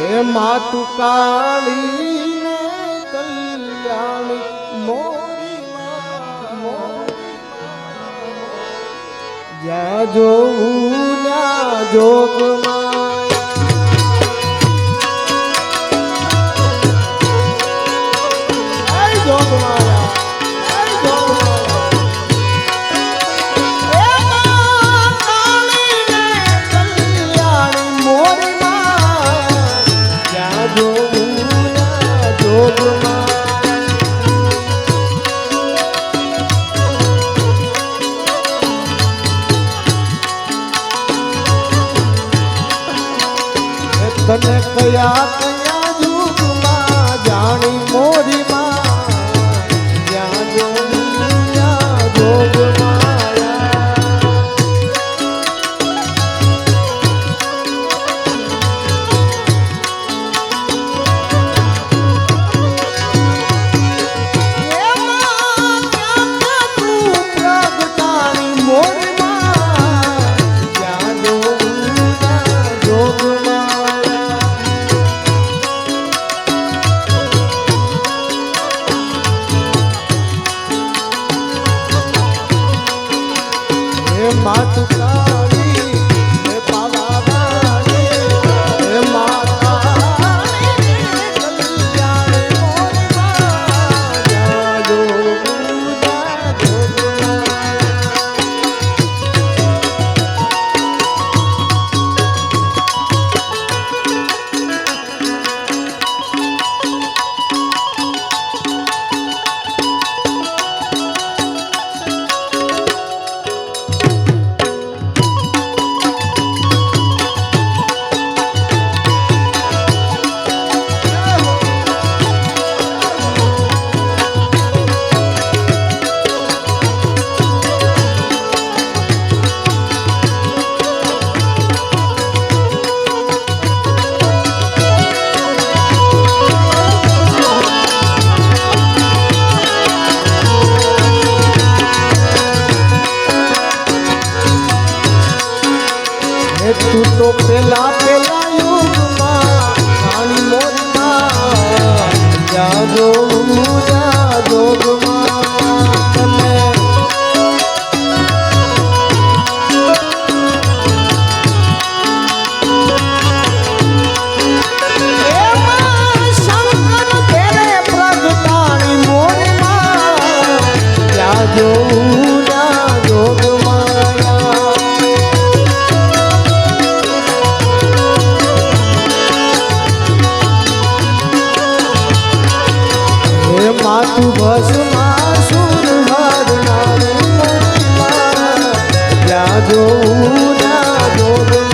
હે માતુ કાળી ને કલ્યાણ મોરી જ્યાં જોવું ત્યાં જોગમાં તો પેલા જોઉં ના જોઉં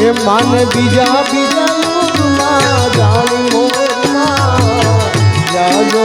એ માન બીજા બીજા જાણી મોરના જાજો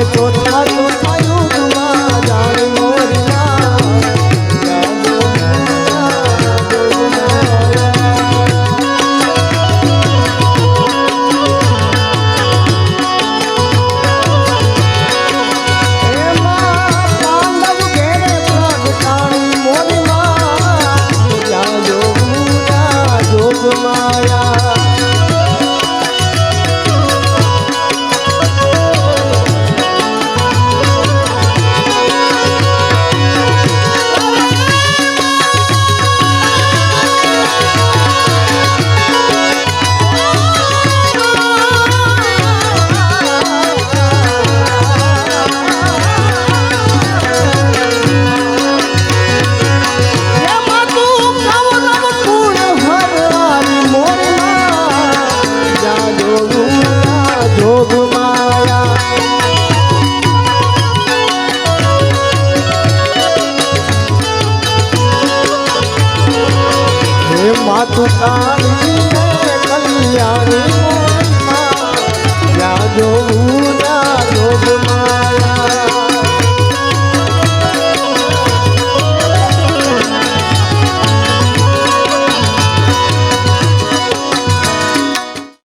હે માને ચોથા